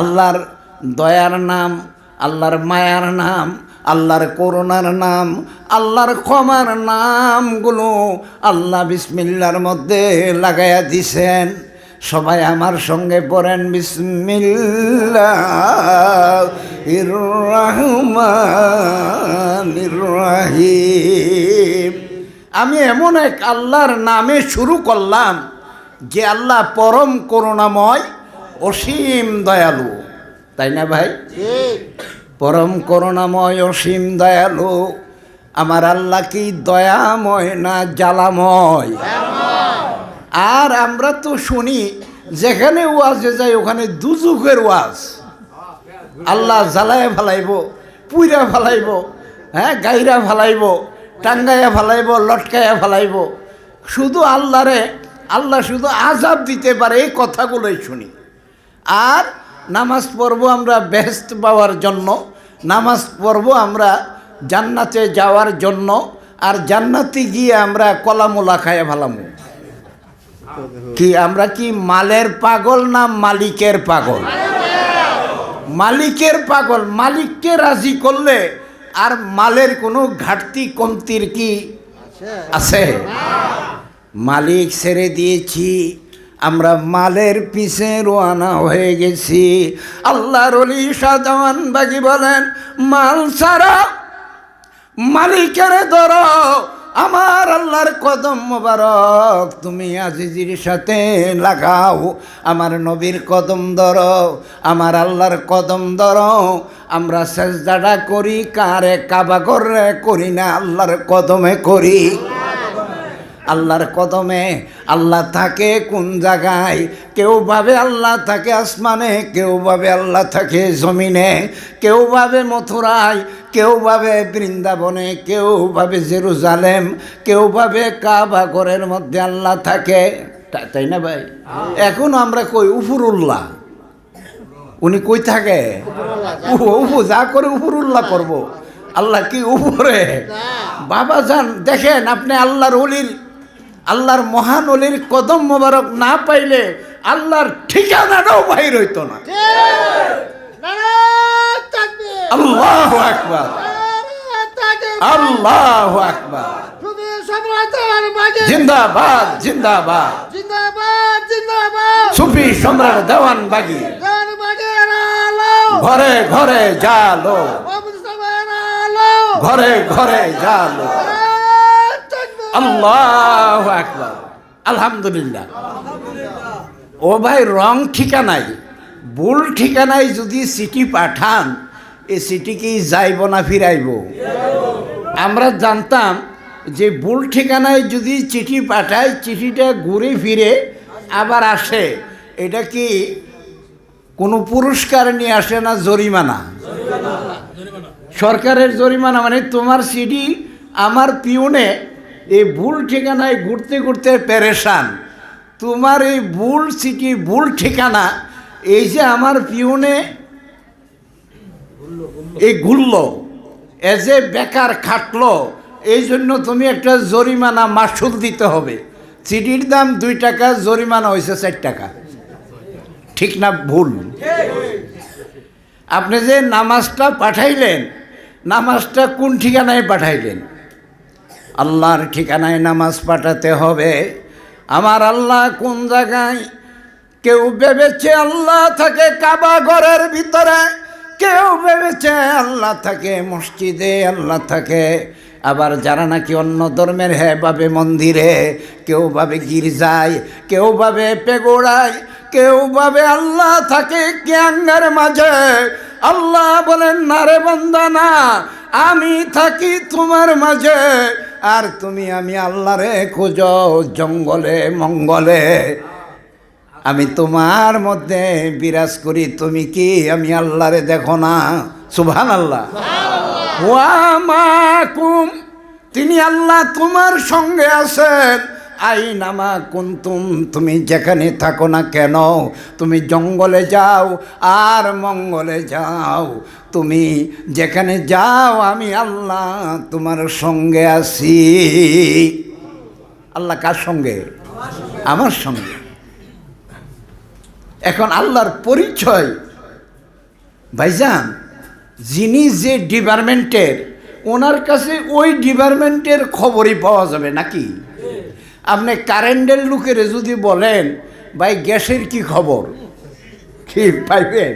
আল্লাহর দয়ার নাম, আল্লাহর মায়ার নাম, আল্লাহর করুণার নাম, আল্লাহর ক্ষমার নামগুলো আল্লাহ বিসমিল্লার মধ্যে লাগাইয়া দিছেন। সবাই আমার সঙ্গে পড়েন বিসমিল্লাহ আমি এমন এক আল্লাহর নামে শুরু করলাম, যে আল্লাহ পরম করুণাময় অসীম দয়ালু তাই না ভাই? পরম করুণাময় অসীম দয়ালু আমার আল্লাহ কি দয়াময় না জ্বালাময়? আর আমরা তো শুনি যেখানে ওয়াজে যাই ওখানে দুযুগের ওয়াজ। আল্লাহ জ্বালায় ফালাইব পুইরা ফালাইব হ্যাঁ গাইরা ফালাইব টাঙ্গাইয়া ফালাইব লটকাইয়া ফালাইব। শুধু আল্লাহরে আল্লাহ শুধু আজাব দিতে পারে এই কথাগুলোই শুনি। আর নামাজ পড়ব আমরা বেহেস্ত পাওয়ার জন্য। নামাজ পড়ব আমরা জান্নাতে যাওয়ার জন্য। আর জান্নাতে গিয়ে আমরা কলামোলা খাইয়া ভালামু কি, আমরা কি মালের পাগল না মালিকের পাগল? মালিকের পাগল, মালিককে রাজি করলে আর মালের কোনো ঘাটতি কমতির কি আছে? মালিক ছেড়ে দিয়েছি। আমরা মালের পিছে রোয়ানা হয়ে গেছি। আল্লাহর অলি সাজান বাগি বলেন, মাল ছাড়া মালিকের ধর আমার আল্লাহর কদম মোবারক, তুমি আজিজির সাথে লাগাও। আমার নবীর কদম ধর আমার আল্লাহর কদম ধর আমরা সেজদাটা করি, কারে কাবা করে করি না, আল্লাহর কদমে করি। আল্লাহর কদমে আল্লাহ থাকে কোন জায়গায়? কেউ ভাবে আল্লাহ থাকে আসমানে, কেউ ভাবে আল্লাহ থাকে জমিনে, কেউ ভাবে মথুরায়, কেউ ভাবে বৃন্দাবনে, কেউ ভাবে জেরুজালেম, কেউ ভাবে কাবা ঘরের মধ্যে আল্লাহ থাকে। তাই না ভাই? এখন আমরা কই? উফুরুল্লাহ। উনি কই থাকে? উফু যা করে উফুরুল্লাহ করব। আল্লাহ কি উপরে? বাবা যান, দেখেন আপনি আল্লাহর অলির আল্লাহর মহান অলির কদম মোবারক না পাইলে আল্লাহর ঠিকানাটাও বাইর হইতো না। আল্লাহ আকবার। আল্লাহ আকবার। জিন্দাবাদ জিন্দাবাদ। সুফি সম্রাট দেওয়ান বাগি। ঘরে ঘরে জালো ঘরে ঘরে জালো আল্লাহ আকবার। আলহামদুলিল্লাহ। ও ভাই, রং ঠিকানায় ভুল ঠিকানায় যদি সিটি পাঠান এ সিটি কি যাইব না ফিরাইব? আমরা জানতাম যে ভুল ঠিকানায় যদি চিঠি পাঠায় চিঠিটা ঘুরে ফিরে আবার আসে। এটা কি কোনো পুরস্কার নিয়ে আসে না জরিমানা? সরকারের জরিমানা মানে তোমার সিডি আমার পিউনে এই ভুল ঠিকানায় ঘুরতে ঘুরতে পেরেশান। তোমার এই ভুল সিটি, ভুল ঠিকানা, এই যে আমার পিউনে এই ঘুরল এ বেকার খাটলো, এই জন্য তুমি একটা জরিমানা মাসুল দিতে হবে। সিটির দাম দুই টাকা, জরিমানা হয়েছে চার টাকা। ঠিক না ভুল? আপনি যে নামাজটা পাঠাইলেন, নামাজটা কোন ঠিকানায় পাঠাইলেন? আল্লাহর ঠিকানায় নামাজ পাঠাতে হবে। আমার আল্লাহ কোন জায়গায় কেউ ভেবেছে আল্লাহ থাকে কাবা ঘরের ভিতরে, কেউ ভেবেছে আল্লাহ থাকে মসজিদে, আল্লাহ থাকে। আবার যারা নাকি অন্য ধর্মের হে ভাবে মন্দিরে, কেউ ভাবে গির্জায়, কেউ ভাবে পেগোড়ায়, কেউ ভাবে আল্লাহ থাকে গ্যাঙ্গার মাঝে। আল্লাহ বলেন, না রে বন্দা, না, আমি থাকি তোমার মাঝে। আর তুমি আমি আল্লাহরে খোঁজ জঙ্গলে মঙ্গলে। আমি তোমার মধ্যে বিরাজ করি তুমি কি আমি আল্লাহরে দেখো না? সুভান আল্লাহ ওয়ামাকুম তিনি আল্লাহ তোমার সঙ্গে আছেন। আই নামা কুন্তুম, তুমি যেখানে থাকো না কেন? তুমি জঙ্গলে যাও আর মঙ্গলে যাও। তুমি যেখানে যাও, আমি আল্লাহ তোমার সঙ্গে আছি। আল্লাহ কার সঙ্গে? আমার সঙ্গে। এখন আল্লাহর পরিচয়। ভাইজান, যিনি যে ডিপার্টমেন্টের ওনার কাছে ওই ডিপার্টমেন্টের খবরই পাওয়া যাবে নাকি? আপনি কারেন্টের লোকের যদি বলেন, ভাই, গ্যাসের কি খবর? কি পাইবেন?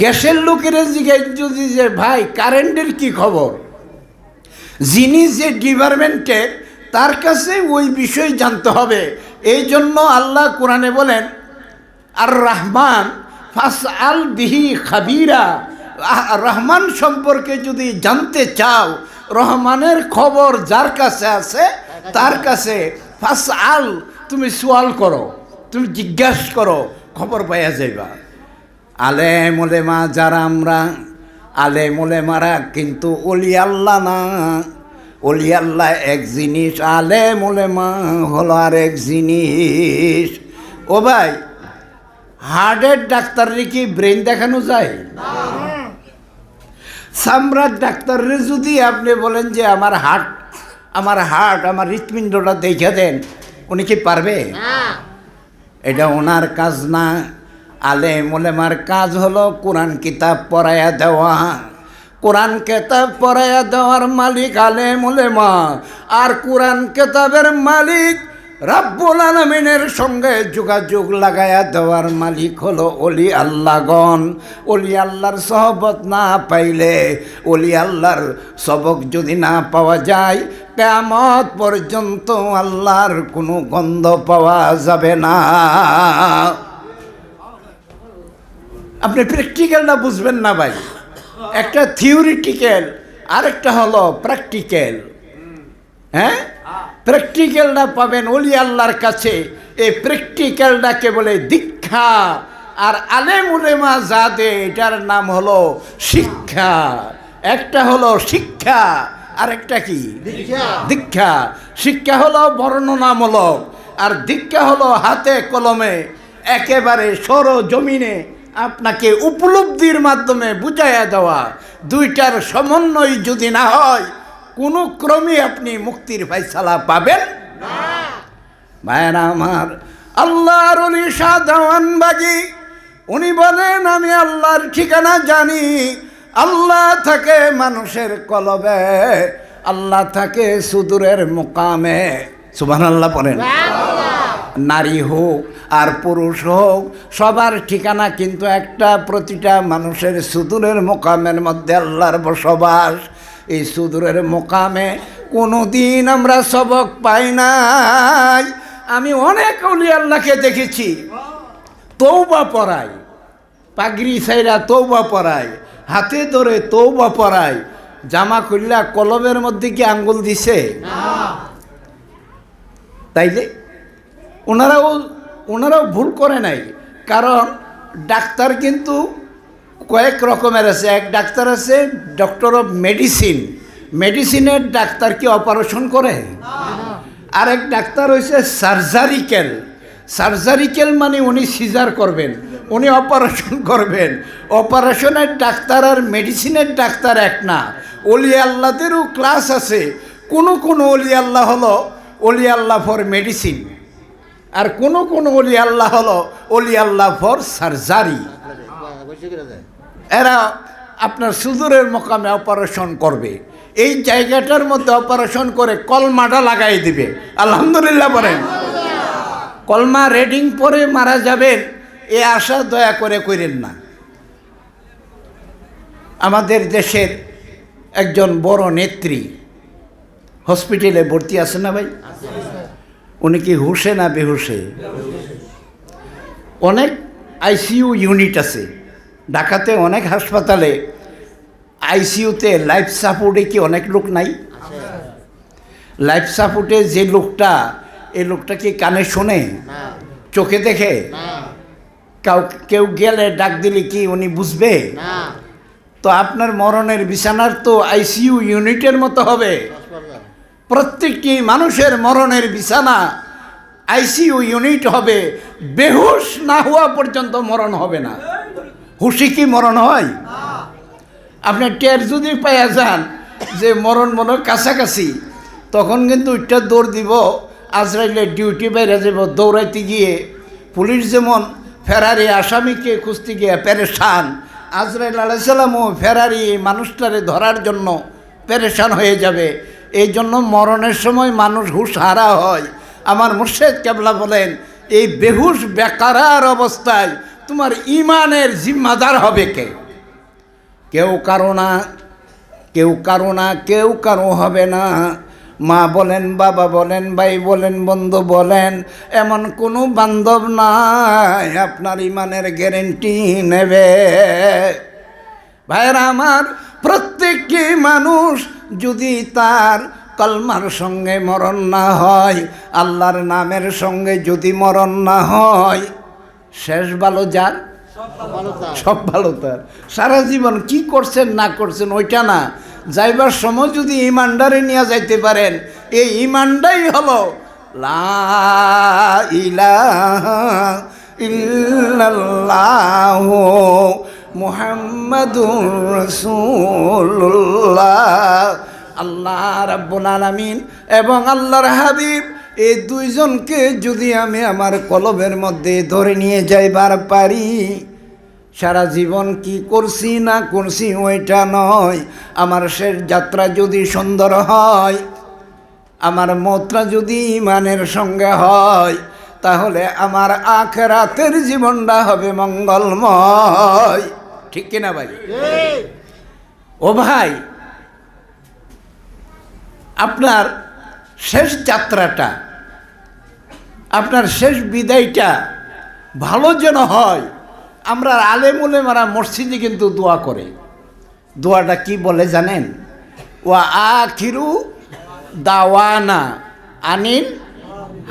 গ্যাসের লোকের জিজ্ঞাসা যদি যে, ভাই, কারেন্টের কি খবর? যিনি যে ডিপার্টমেন্টের তার কাছে ওই বিষয় জানতে হবে। এই জন্য আল্লাহ কোরআনে বলেন, আর রহমান ফাস আল বিহি খাবিরা। রহমান সম্পর্কে যদি জানতে চাও রহমানের খবর যার কাছে আছে, তার কাছে ফাস আল তুমি সোয়াল করো, তুমি জিজ্ঞাসা করো, খবর পাইয়া যাইবা। আলে মোলেমা যারা আমরা আলে মোলেমারা কিন্তু অলি আল্লাহ না। অলি আল্লাহ এক জিনিস আলে মোলেমা হলো আর এক জিনিস। ও ভাই, হার্টের ডাক্তাররে কি ব্রেন দেখানো যায়? সামরার ডাক্তাররে যদি আপনি বলেন যে আমার হার্ট আমার হার্ট আমার হৃৎপিণ্ডটা দেখে দেন উনি কি পারবে? এটা ওনার কাজ না। আলে মোলেমার কাজ হলো কোরআন কিতাব পড়াইয়া দেওয়া। কোরআন কেতাব পড়াইয়া দেওয়ার মালিক আলে মোলেমা আর কোরআন কেতাবের মালিক রাব্বুল আলমিনের সঙ্গে যোগাযোগ লাগাইয়া দেওয়ার মালিক হলো অলি আল্লাহগণ। অলি আল্লাহর সহবত না পাইলে অলি আল্লাহর সবক যদি না পাওয়া যায় কেমত পর্যন্ত আল্লাহর কোনো গন্ধ পাওয়া যাবে না। আপনি প্র্যাকটিক্যালটা বুঝবেন না ভাই? একটা থিওরিটিক্যাল আরেকটা হলো প্র্যাকটিক্যাল হ্যাঁ? প্র্যাকটিক্যালটা পাবেন অলি আল্লাহর কাছে। এই প্র্যাকটিক্যালটাকে বলে দীক্ষা। আর আলেম উলেমা যা দে এটার নাম হলো শিক্ষা। একটা হলো শিক্ষা আর একটা কি? দীক্ষা। শিক্ষা হলো বর্ণনামূলক আর দীক্ষা হলো হাতে কলমে একেবারে সর জমিনে আপনাকে উপলব্ধির মাধ্যমে বুঝাইয়া দেওয়া। দুইটার সমন্বয় যদি না হয় কোনো ক্রমে আপনি মুক্তির ফাইসালা পাবেন? ভাইয়েরা আমার, আল্লাহর উনি সাধারণ উনি বলেন, আমি আল্লাহর ঠিকানা জানি। আল্লাহ থাকে মানুষের কলবে, আল্লাহ থাকে সুদূরের মোকামে। সুবাহ আল্লাহ পড়েন। নারী হোক আর পুরুষ হোক, সবার ঠিকানা কিন্তু একটা প্রতিটা মানুষের সুদূরের মোকামের মধ্যে আল্লাহর বসবাস। এই সুদূরের মোকামে কোনো দিন আমরা সবক পাই নাই। আমি অনেক অলি আল্লাহকে দেখেছি। তৌবা পড়ায়। পাগড়ি সাইরা তৌবা পড়ায়। হাতে ধরে তৌবা পড়ায়। জামা খুললা কলমের মধ্যে কি আঙ্গুল দিছে? তাইলে ওনারাও ওনারাও ভুল করে নাই। কারণ ডাক্তার কিন্তু কয়েক রকমের আছে। এক ডাক্তার আছে ডক্টর অফ মেডিসিন মেডিসিনের ডাক্তার কি অপারেশন করে? আর এক ডাক্তার হয়েছে সার্জারিক্যাল সার্জারিক্যাল মানে উনি সিজার করবেন, উনি অপারেশন করবেন। অপারেশনের ডাক্তার আর মেডিসিনের ডাক্তার এক না। অলি আল্লাদেরও ক্লাস আছে। কোনো কোনো অলি আল্লাহ হলো অলি আল্লাহ ফর মেডিসিন আর কোনো কোনো অলি আল্লাহ হলো অলি আল্লাহ ফর সার্জারি এরা আপনার সুদূরের মোকামে অপারেশন করবে। এই জায়গাটার মধ্যে অপারেশন করে কলমাটা লাগাই দিবে। আলহামদুলিল্লাহ বলেন। কলমা রেডিং পরে মারা যাবেন, এ আশা দয়া করে করেন না। আমাদের দেশের একজন বড় নেত্রী হসপিটালে ভর্তি আছে না ভাই? উনি কি হুসে না বেহুসে অনেক আইসিইউ ইউনিট আছে। ঢাকাতে অনেক হাসপাতালে আইসিইউতে লাইফ সাপোর্টে কি অনেক লোক নাই? লাইফ সাপোর্টে যে লোকটা এই লোকটা কি কানে শোনে? চোখে দেখে? কাউ কেউ গেলে ডাক দিলে কি উনি বুঝবে? তো আপনার মরণের বিছানার তো আইসিইউ ইউনিটের মতো হবে। প্রত্যেকটি মানুষের মরণের বিছানা আইসিইউ ইউনিট হবে। বেহুশ না হওয়া পর্যন্ত মরণ হবে না। হুশি কি মরণ হয়? আপনি টের যদি পাইয়া যান যে মরণ মনের কাছাকাছি, তখন কিন্তু ওইটা দৌড় দিব, আজরাইলে ডিউটি বাইরে যাব, দৌড়াইতে গিয়ে পুলিশ যেমন ফেরারি আসামিকে খুঁজতে গিয়ে পেরেশান, আজরাইল আলাইসাল্লামও ফেরারি মানুষটারে ধরার জন্য পেরেশান হয়ে যাবে। এই জন্য মরণের সময় মানুষ হুশ হারা হয়। আমার মুর্শেদ কেবলা বলেন, এই বেহুশ, বেকারার অবস্থায় তোমার ইমানের জিম্মাদার হবে কে? কেউ কারও না, কেউ কারও না, কেউ কারও হবে না। মা বলেন, বাবা বলেন, ভাই বলেন, বন্ধু বলেন, এমন কোনো বান্ধব নাই, আপনার ইমানের গ্যারেন্টি নেবে। ভাইরা আমার, প্রত্যেকটি মানুষ যদি তার কলমার সঙ্গে মরণ না হয়, আল্লাহর নামের সঙ্গে যদি মরণ না হয় শেষ ভালো যার? সব ভালো তার। সারা জীবন কি করছেন, না করছেন, ওইটা না। যাইবার সময় যদি ইমানদারে নিয়ে যাইতে পারেন, এই ইমানটাই হলো ইল্লাল্লাহ মুহাম্মাদুর আল্লাহ রাব্বুল আলামিন এবং আল্লাহর হাবিব এই দুইজনকে যদি আমি আমার কলবের মধ্যে ধরে নিয়ে যাইবার পারি সারা জীবন কি করছি না করছি ওইটা নয়। আমার শেষ যাত্রা যদি সুন্দর হয় আমার মতটা যদি ইমানের সঙ্গে হয় তাহলে আমার আখ রাতের জীবনটা হবে মঙ্গলময়। ঠিক কিনা ভাই? ও ভাই আপনার শেষ যাত্রাটা, আপনার শেষ বিদায়টা ভালো যেন হয়, আমরা আলেমুলে মারা মসজিদে কিন্তু দোয়া করে। দোয়াটা কি বলে জানেন? ও আখিরু দাওয়ানা আনিন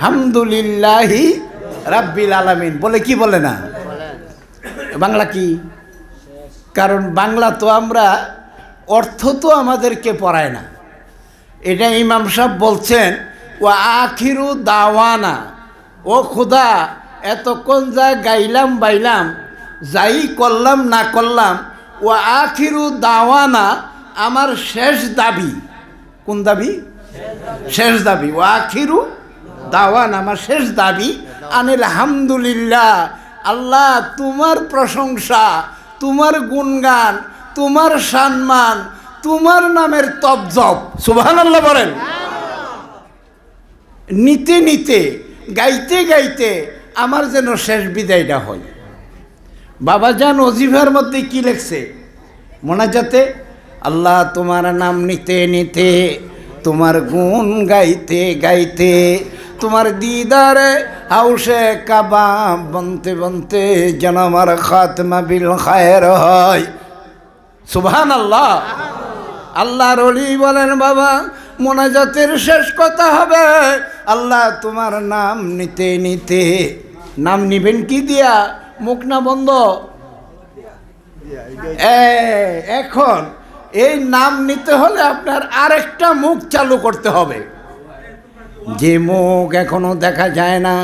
হামদুলিল্লাহি রাব্বিল আলামিন। বলে কি বলে না? বাংলা কি? কারণ বাংলা তো আমরা অর্থ তো আমাদেরকে পড়ায় না। এটা ইমাম সাহেব বলছেন ও আখিরু দাওয়ানা। ও খুদা, এতক্ষণ যা গাইলাম, বাইলাম, যাই করলাম, না করলাম ও আখিরু দাওয়ানা, আমার শেষ দাবি। কোন দাবি? শেষ দাবি। ও আখিরু দাওয়ান, আমার শেষ দাবি। আনিল হামদুলিল্লাহ আল্লাহ তোমার প্রশংসা, তোমার গুণগান, তোমার সম্মান তোমার নামের তবজব সুবহান আল্লাহ বলেন। নিতে নিতে, গাইতে গাইতে আমার যেন শেষ বিদায়টা হয়। বাবা যান অজিফার মধ্যে কি লেখছে? মোনাজাতে আল্লাহ তোমার নাম নিতে নিতে, তোমার গুণ গাইতে গাইতে, তোমার দিদারে হাউসে কাবা বনতে বনতে যেন আমার খাতমা বিল খায়ের হয়। সুবহান আল্লাহ আল্লাহর অলি বলেন, বাবা, মোনাজাতের শেষ কথা হবে। আল্লাহ তোমার নাম নিতে নিতে, নাম নিবেন কি দিয়া? মুখ না বন্ধ? এখন এই নাম নিতে হলে আপনার আরেকটা মুখ চালু করতে হবে। যে মুখ এখনও দেখা যায় না,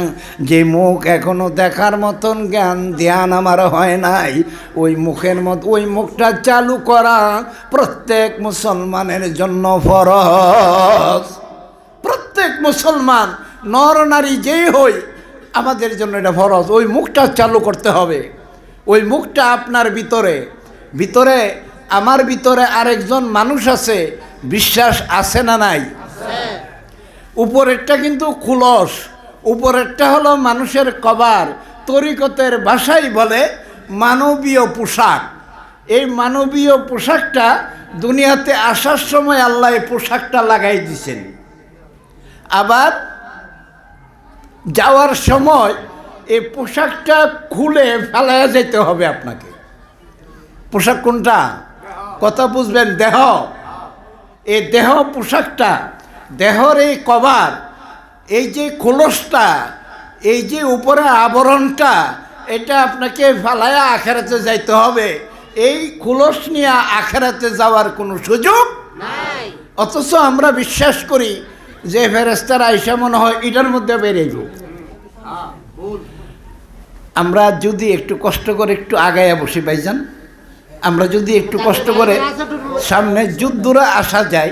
যে মুখ এখনও দেখার মতন জ্ঞান ধ্যান আমার হয় নাই। ওই মুখের মত ওই মুখটা চালু করা প্রত্যেক মুসলমানের জন্য ফরজ। প্রত্যেক মুসলমান, নর নারী যেই হই, আমাদের জন্য এটা ফরজ। ওই মুখটা চালু করতে হবে। ওই মুখটা আপনার ভিতরে। ভিতরে আমার ভিতরে আরেকজন মানুষ আছে। বিশ্বাস আছে না নাই? উপরেরটা কিন্তু খুলস, উপরেরটা হলো মানুষের কবার, তরিকতের ভাষাই বলে মানবীয় পোশাক। এই মানবীয় পোশাকটা দুনিয়াতে আসার সময় আল্লাহ এই পোশাকটা লাগাই দিছেন। আবার যাওয়ার সময় এই পোশাকটা খুলে ফেলাইয়া যেতে হবে আপনাকে। পোশাক কোনটা? কথা বুঝবেন, দেহ। এই দেহ পোশাকটা দেহর এই কভার এই যে খোলসটা এই যে উপরে আবরণটা এটা আপনাকে ফালায়া আখেরাতে যাইতে হবে। এই খোলস নিয়ে আখেরাতে যাওয়ার কোনো সুযোগ অথচ আমরা বিশ্বাস করি যে ফেরেস্তার আইসা মনে হয় এটার মধ্যে বেড়ে যাব। আমরা যদি একটু কষ্ট করে একটু আগায়া বসি ভাইজান আমরা যদি একটু কষ্ট করে সামনে যুদ্ধরা আসা যায়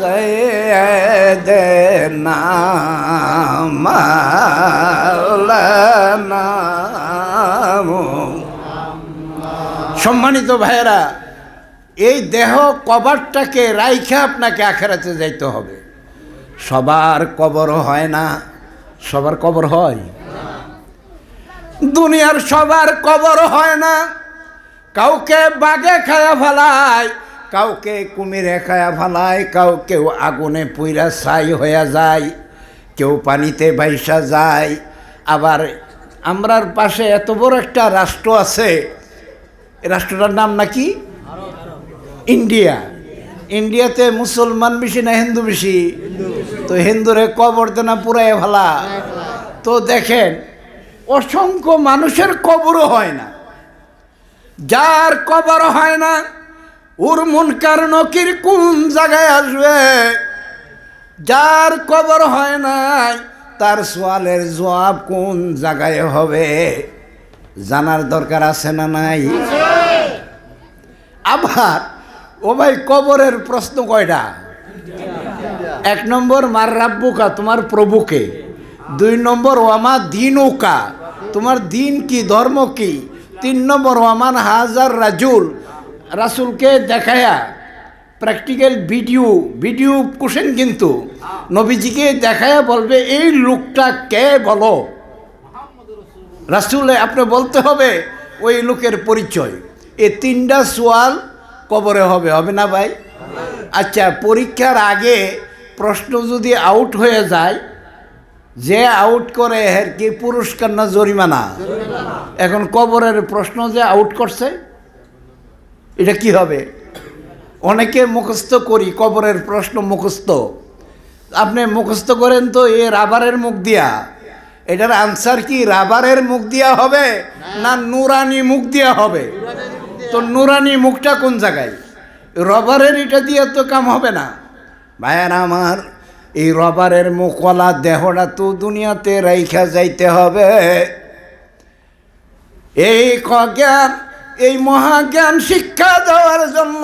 سيد مولانا محمد وعلى آل سيدنا مولانا সম্মানিত ভাইয়েরা এই দেহ কবরটাকে রাইখে আপনাকে আখেরাতে যাইতে হবে সবার কবর হয় না সবার কবর হয় দুনিয়ার সবার কবর হয় না কাউকে বাগে খায়া ফেলায় কাউকে কুমিরে খায়া ফেলায় কাউ কেউ আগুনে পুইরা ছাই হইয়া যায়, কেউ পানিতে বাইসা যায়। আবার আমরার পাশে এত বড় একটা রাষ্ট্র আছে রাষ্ট্রটার নাম নাকি? ইন্ডিয়া। ইন্ডিয়াতে মুসলমান বেশি না হিন্দু বেশি? তো হিন্দুরে কবর দেনা পুরাই ভালা। তো দেখেন, অসংখ্য মানুষের কবরও হয় না। যার কবর হয় না ওর মুনকার নকির কোন জায়গায় আসবে? যার কবর হয় নাই, তার সোয়ালের জবাব কোন জায়গায় হবে? জানার দরকার আছে না নাই? আবার, ও ভাই, কবরের প্রশ্ন কয়টা? এক নম্বর, মার রাব্বুকা, তোমার প্রভুকে। দুই নম্বর ওয়ামা দিন ওকা তোমার দিন কি, ধর্ম কি? তিন নম্বর ওয়ামান হাজার রাজুল রাসুলকে দেখায়া প্র্যাকটিক্যাল ভিডিও ভিডিও কোশ্চেন কিন্তু নবীজিকে দেখায়া বলবে, এই লোকটা কে বলো? রাসুলে আপনি বলতে হবে, ওই লোকের পরিচয়। এ তিনটা সোয়াল কবরে হবে হবে না ভাই? আচ্ছা পরীক্ষার আগে প্রশ্ন যদি আউট হয়ে যায়, যে আউট করে এর কি পুরস্কার না জরিমানা? এখন কবরের প্রশ্ন যে আউট করছে? এটা কি হবে? অনেকে মুখস্থ করি, কবরের প্রশ্ন মুখস্থ। আপনি মুখস্থ করেন তো, এ রাবারের মুখ দিয়া। এটার আনসার কি, রাবারের মুখ দিয়া হবে না নুরানি মুখ দিয়া হবে? তো নুরানি মুখটা কোন জায়গায়? রবারের এটা দিয়ে তো কাম হবে না। ভাইয়ার আমার, এই রবারের মুখওয়ালা দেহটা তো দুনিয়াতে রাইখা যাইতে হবে। এই জ্ঞান এই মহাজ্ঞান শিক্ষা দেওয়ার জন্য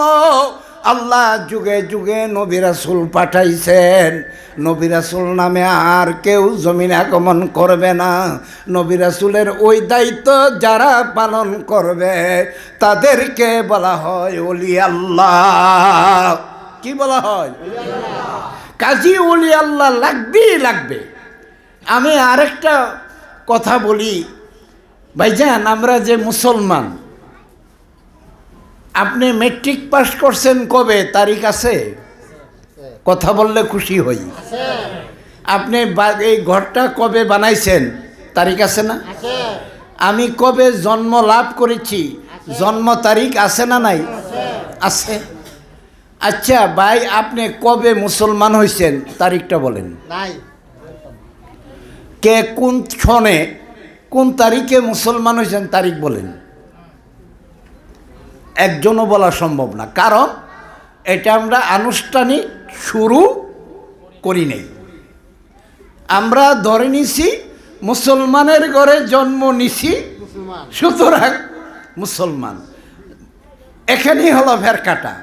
আল্লাহ যুগে যুগে নবী রাসুল পাঠাইছেন। নবী রাসুল নামে আর কেউ জমিন আগমন করবে না। নবী রাসুলের ওই দায়িত্ব যারা পালন করবে, তাদেরকে বলা হয় ওলি আল্লাহ। কি বলা হয়? কাজী ওলি আল্লাহ লাগবেই লাগবে। আমি আরেকটা কথা বলি। ভাইজান, আমরা যে মুসলমান আপনি মেট্রিক পাস করছেন কবে? তারিখ আছে? কথা বললে খুশি হই। আপনি এই ঘরটা কবে বানাইছেন? তারিখ আছে না? আমি কবে জন্ম লাভ করেছি? জন্ম তারিখ আছে না নাই? আছে। আচ্ছা ভাই আপনি কবে মুসলমান হয়েছেন তারিখটা বলেন। কে কোন ক্ষণে কোন তারিখে মুসলমান হয়েছেন তারিখ বলেন। একজনও বলা সম্ভব না। কারণ এটা আমরা আনুষ্ঠানিক শুরু করি নেই। আমরা ধরে নিছি মুসলমানের ঘরে জন্ম নিছি, সুতরাং মুসলমান। এখানেই হলো ভেরকাটা